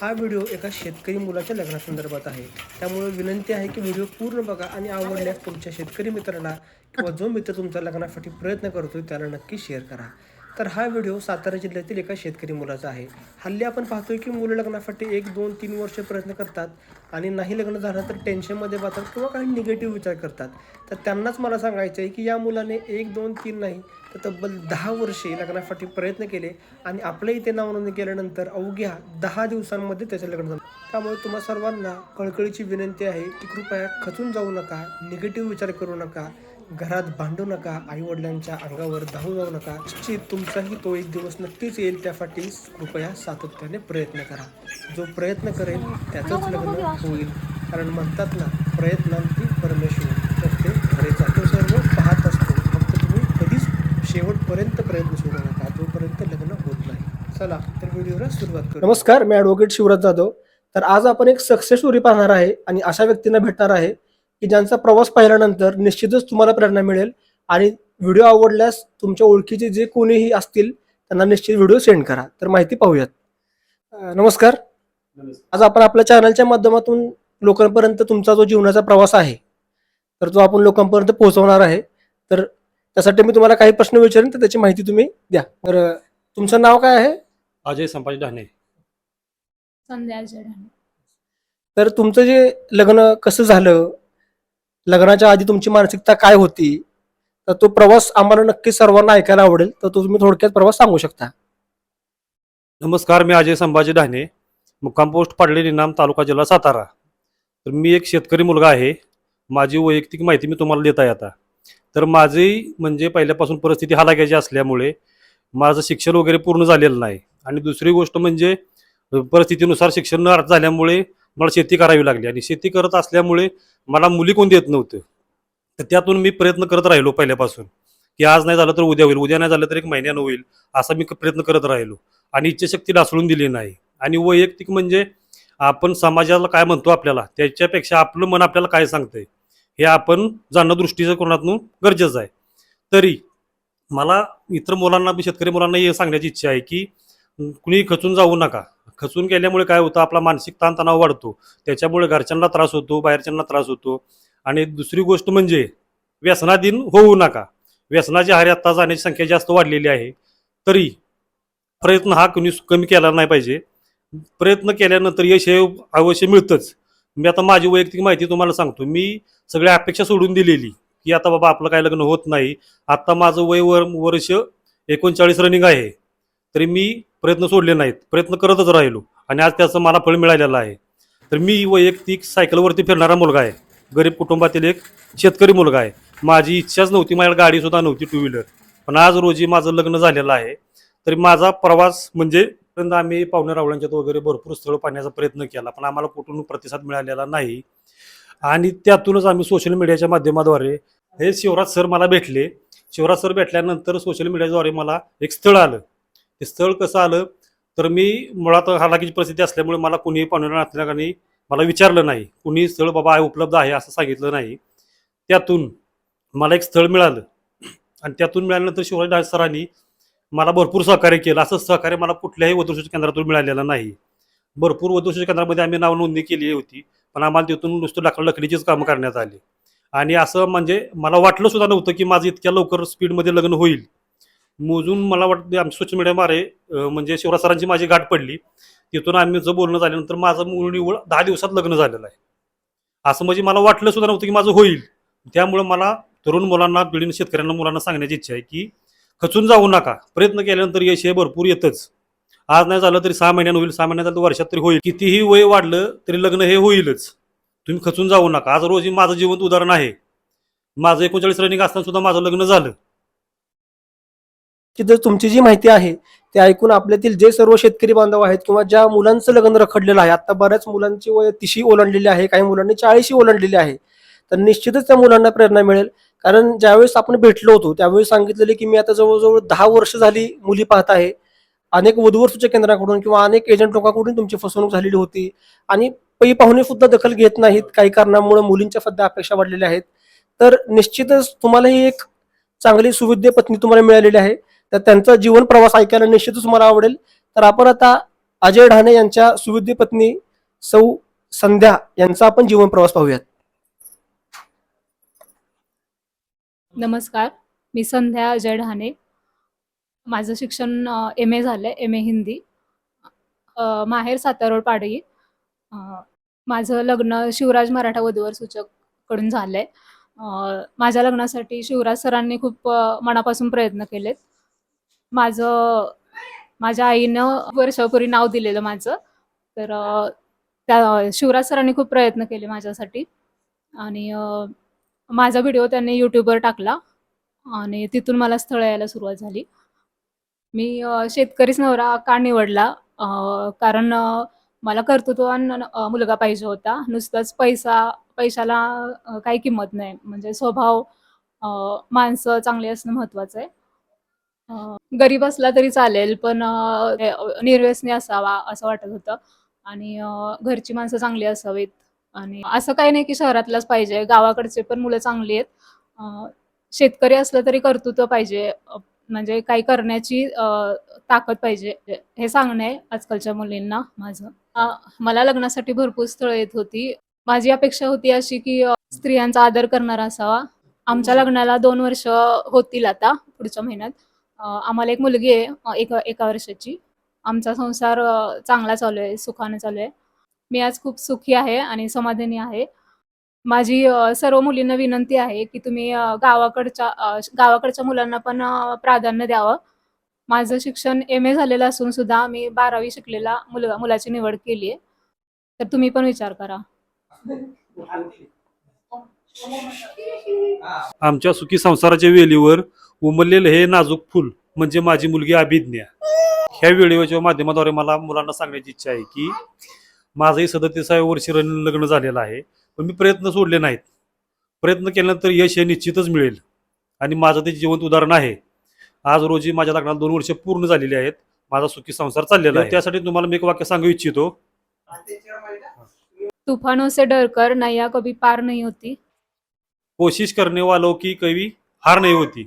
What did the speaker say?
हा व्हिडिओ एका शेतकरी मुलाच्या लग्नासंदर्भात आहे. त्यामुळे विनंती आहे की व्हिडिओ पूर्ण बघा आणि आवडल्यास तुमच्या शेतकरी मित्राला किंवा जो मित्र तुमचा लग्नासाठी प्रयत्न करतोय त्याला नक्की शेअर करा. तर हा व्हिडिओ सातारा जिल्ह्यातील एका शेतकरी मुलाचा आहे. हल्ली आपण पाहतोय की मुलं लग्नासाठी एक दोन तीन वर्ष प्रयत्न करतात आणि नाही लग्न झालं तर टेन्शनमध्ये जातात किंवा काही निगेटिव्ह विचार करतात. तर त्यांनाच मला सांगायचं आहे की या मुलाने एक दोन तीन नाही तर तब्बल दहा वर्षे लग्नासाठी प्रयत्न केले आणि आपल्या इथे नाव नोंदणी केल्यानंतर अवघ्या दहा दिवसांमध्ये त्याचं लग्न झालं. त्यामुळे तुम्हा सर्वांना कळकळीची विनंती आहे की कृपया खचून जाऊ नका निगेटिव्ह विचार करू नका. घरात भांडू नका आईवडिलांच्या अंगावर धावू जाऊ नका. निश्चित तुमचाही तो एक दिवस नक्कीच येईल त्यासाठी कृपया सातत्याने प्रयत्न करा. जो प्रयत्न करेल त्याचंच लग्न होईल. कारण म्हणतात ना प्रयत्नांती परमेश्वर. तर ते खरे तो सर्व पाहत असतो. फक्त तुम्ही कधीच शेवटपर्यंत प्रयत्न सोडू नका. जोपर्यंत लग्न होत नाही. चला तर व्हिडिओला सुरुवात करू. नमस्कार मी ॲडव्होकेट शिवराज जाधव. तर आज आपण एक सक्सेस स्टोरी पाहणार आहे आणि अशा व्यक्तींना भेटणार आहे. की ज्यांचा प्रवास पाहिल्यानंतर निश्चितच तुम्हाला प्रेरणा मिळेल आणि व्हिडिओ आवडल्यास तुमच्या ओळखीचे जे कोणीही असतील त्यांना निश्चित व्हिडिओ सेंड करा. तर माहिती पाहूयात. नमस्कार. आज आपण आपल्या चॅनलच्या माध्यमातून लोकांपर्यंत तुमचा जो जीवनाचा प्रवास आहे तर तो आपण लोकांपर्यंत पोहोचवणार आहे. तर त्यासाठी मी तुम्हाला काही प्रश्न विचारेन तर त्याची माहिती तुम्ही द्या. तर तुमचं नाव काय आहे? अजय संभाजी डहाणे संध्या तर तुमचं जे लग्न कसं झालं? लग्नाच्या आधी तुमची मानसिकता काय होती? तर तो प्रवास आम्हाला नक्की सर्वांना ऐकायला आवडेल. तर तो तुम्ही थोडक्यात प्रवास सांगू शकता. नमस्कार मी अजय संभाजी डहाणे मुक्काम पोस्ट पाडले निनाम तालुका जिल्हा सातारा. तर मी एक शेतकरी मुलगा आहे. माझी वैयक्तिक माहिती मी तुम्हाला देत आहे आता. तर माझी म्हणजे पहिल्यापासून परिस्थिती हालाक्याची असल्यामुळे माझं शिक्षण वगैरे पूर्ण झालेलं नाही. आणि दुसरी गोष्ट म्हणजे परिस्थितीनुसार शिक्षण न झाल्यामुळे मला शेती करावी लागली. आणि शेती करत असल्यामुळे मला मुली कोण देत नव्हतं. तर त्यातून मी प्रयत्न करत राहिलो पहिल्यापासून. की आज नाही झालं तर उद्या होईल. उद्या नाही झालं तर एक महिन्यानं होईल. असा मी प्रयत्न करत राहिलो. आणि इच्छाशक्ती ढासळून दिली नाही. आणि वैयक्तिक म्हणजे आपण समाजाला काय म्हणतो आपल्याला? त्याच्यापेक्षा आपलं मन आपल्याला काय सांगतंय? हे आपण जाणं कोणातून गरजेचं आहे. तरी मला इतर मुलांना मी शेतकरी मुलांना हे सांगण्याची इच्छा आहे की कुणी खचून जाऊ नका. खचून गेल्यामुळे काय होतं? आपला मानसिक ताणतणाव वाढतो. त्याच्यामुळे घरच्यांना त्रास होतो बाहेरच्यांना त्रास होतो. आणि दुसरी गोष्ट म्हणजे व्यसनाधीन होऊ नका. व्यसनाची आहारी आत्ता जाण्याची संख्या जास्त वाढलेली आहे. तरी प्रयत्न हा कुणी कमी केला नाही पाहिजे. प्रयत्न केल्यानंतर यश हे अवश्य मिळतंच. मी आता माझी वैयक्तिक माहिती तुम्हाला सांगतो. मी सगळ्या अपेक्षा सोडून दिलेली की आता बाबा आपलं काय लग्न होत नाही. आत्ता माझं वय वर वर्ष एकोणचाळीस रनिंग आहे. तरी मी प्रयत्न सोडले नाहीत. प्रयत्न करतच राहिलो. आणि आज त्याचं मला फळ मिळालेलं आहे. तर मी वैयक्तिक सायकलवरती फिरणारा मुलगा आहे. गरीब कुटुंबातील एक शेतकरी मुलगा आहे. माझी इच्छाच नव्हती माझ्या गाडीसुद्धा नव्हती टू व्हीलर पण आज रोजी माझं लग्न झालेलं आहे. तरी माझा प्रवास म्हणजे आम्ही पाहुणे रावळ्यांच्यात वगैरे भरपूर स्थळं पाहण्याचा प्रयत्न केला. पण आम्हाला कुठून प्रतिसाद मिळालेला नाही. आणि त्यातूनच आम्ही सोशल मीडियाच्या माध्यमाद्वारे हे शिवराज सर मला भेटले. शिवराज सर भेटल्यानंतर सोशल मीडियाद्वारे मला एक स्थळ आलं. ते स्थळ कसं आलं तर मी मुळात हालाकीची परिस्थिती असल्यामुळे मला कोणीही पाहुणे असल्याकारणी मला विचारलं नाही कुणी स्थळ बाबा आहे उपलब्ध आहे असं सांगितलं नाही. त्यातून मला एक स्थळ मिळालं. आणि त्यातून मिळाल्यानंतर शिवराज डाळ सरांनी मला भरपूर सहकार्य केलं. असं सहकार्य मला कुठल्याही वधूसूच केंद्रातून मिळालेलं नाही. भरपूर वधूसूच केंद्रामध्ये आम्ही नाव नोंदणी केली होती पण आम्हाला तिथून नुसतं लाकड लकडीचीच कामं करण्यात आली. आणि असं म्हणजे मला वाटलं सुद्धा नव्हतं की माझं इतक्या लवकर स्पीडमध्ये लग्न होईल. मोजून मला वाटतं आमच्या सोशल मीडियाद्वारे म्हणजे शिवराज सरांची माझी गाठ पडली. तिथून आम्ही जर बोलणं झाल्यानंतर माझं मूळ निवड दहा दिवसात लग्न झालेलं आहे. असं म्हणजे मला वाटलं सुद्धा नव्हतं की माझं होईल. त्यामुळं मला तरुण मुलांना पिढीने शेतकऱ्यांना मुलांना सांगण्याची इच्छा आहे की खचून जाऊ नका. प्रयत्न केल्यानंतर यश हे भरपूर येतच. आज नाही झालं तरी सहा महिन्यानं होईल सहा महिन्यात झालं तर वर्षात तरी होईल. कितीही वय वाढलं तरी लग्न हे होईलच. तुम्ही खचून जाऊ नका. आज रोजी माझं जिवंत उदाहरण आहे. माझं एकोणचाळीस रनिंग असताना सुद्धा माझं लग्न झालं. की जर तुमची जी माहिती आहे ते ऐकून आपल्यातील जे सर्व शेतकरी बांधव आहेत किंवा ज्या मुलांचं लग्न रखडलेलं आहे आता बऱ्याच मुलांची वय तिशी ओलांडलेली आहे काही मुलांनी चाळीशी ओलांडलेली आहे तर निश्चितच त्या मुलांना प्रेरणा मिळेल. कारण ज्यावेळेस आपण भेटलो होतो त्यावेळी सांगितलेले की मी आता जवळजवळ दहा वर्ष झाली मुली पाहत आहे. अनेक वधूवर सूचक केंद्राकडून किंवा अनेक एजंट लोकांकडून तुमची फसवणूक झालेली होती. आणि पै पाहुणे सुद्धा दखल घेत नाहीत काही कारणामुळे मुलींच्या सध्या अपेक्षा वाढलेल्या आहेत. तर निश्चितच तुम्हाला ही एक चांगली सुविद्य पत्नी तुम्हाला मिळालेली आहे. तर त्यांचा जीवन प्रवास ऐकायला निश्चितच मला आवडेल. तर आपण आता अजय ढाणे यांच्या सुविद्य पत्नी सौ संध्या यांचा आपण जीवन प्रवास पाहूयात. नमस्कार मी संध्या अजय ढाणे. माझं शिक्षण एम ए झालंय एम ए हिंदी. अ, माहेर सातारोड पाडळी अ, माझं लग्न शिवराज मराठा वधूवर सूचककडून झालंय माझ्या लग्नासाठी शिवराज सरांनी खूप अ, मनापासून प्रयत्न केलेत. माझं माझ्या आईनं वर्षापूर्वी नाव दिलेलं माझं. तर त्या शिवराज सरांनी खूप प्रयत्न केले माझ्यासाठी. आणि माझा व्हिडिओ त्यांनी यूट्यूबवर टाकला. आणि तिथून मला स्थळ यायला सुरुवात झाली. मी शेतकरीच नवरा का निवडला? कारण मला कर्तृत्वान मुलगा पाहिजे होता. नुसताच पैसा पैशाला काही किंमत नाही. म्हणजे स्वभाव माणसं चांगली असणं महत्त्वाचं आहे. गरीब असला तरी चालेल पण निर्व्यसनी असावा असं वाटत होतं. आणि घरची माणसं चांगली असावीत. आणि असं काही नाही की शहरातलाच पाहिजे गावाकडचे पण मुलं चांगली आहेत. शेतकरी असलं तरी कर्तृत्व पाहिजे म्हणजे काही करण्याची ताकद पाहिजे हे सांगणं आहे आजकालच्या मुलींना माझं. मला लग्नासाठी भरपूर स्थळं येत होती. माझी अपेक्षा होती अशी की स्त्रियांचा आदर करणारा असावा. आमच्या लग्नाला दोन वर्ष होतील आता पुढच्या महिन्यात. आम्हाला एक मुलगी आहे एका एका वर्षाची. आमचा संसार चांगला चालू आहे सुखाने चालू आहे. मी आज खूप सुखी आहे आणि समाधानी आहे. माझी सर्व मुलींना विनंती आहे की तुम्ही गावाकडच्या गावाकडच्या मुलांना पण प्राधान्य द्यावं. माझं शिक्षण एम ए झालेलं असून सुद्धा मी बारावी शिकलेला मुलगा मुलाची निवड केली आहे. तर तुम्ही पण विचार करा. आमच्या सुखी संसाराच्या वेलीवर उमललेलं हे नाजूक फूल म्हणजे माझी मुलगी अभिज्ञा. ह्या व्हिडिओच्या माध्यमाद्वारे मला मुलांना सांगण्याची इच्छा आहे की माझंही सदतीसाव्या वर्षी रन- लग्न झालेलं आहे. पण मी प्रयत्न सोडले नाहीत. प्रयत्न केल्यानंतर यश हे निश्चितच मिळेल. आणि माझं ते जिवंत उदाहरण आहे. आज रोजी माझ्या लग्नाला दोन वर्ष पूर्ण झालेली आहेत. माझा सुखी संसार चाललेला आहे. त्यासाठी तुम्हाला मी एक वाक्य सांगू इच्छितो. तुफानों से डरकर नैया कभी पार नहीं होती. कोशिश करने वालों की कभी हार नहीं होती.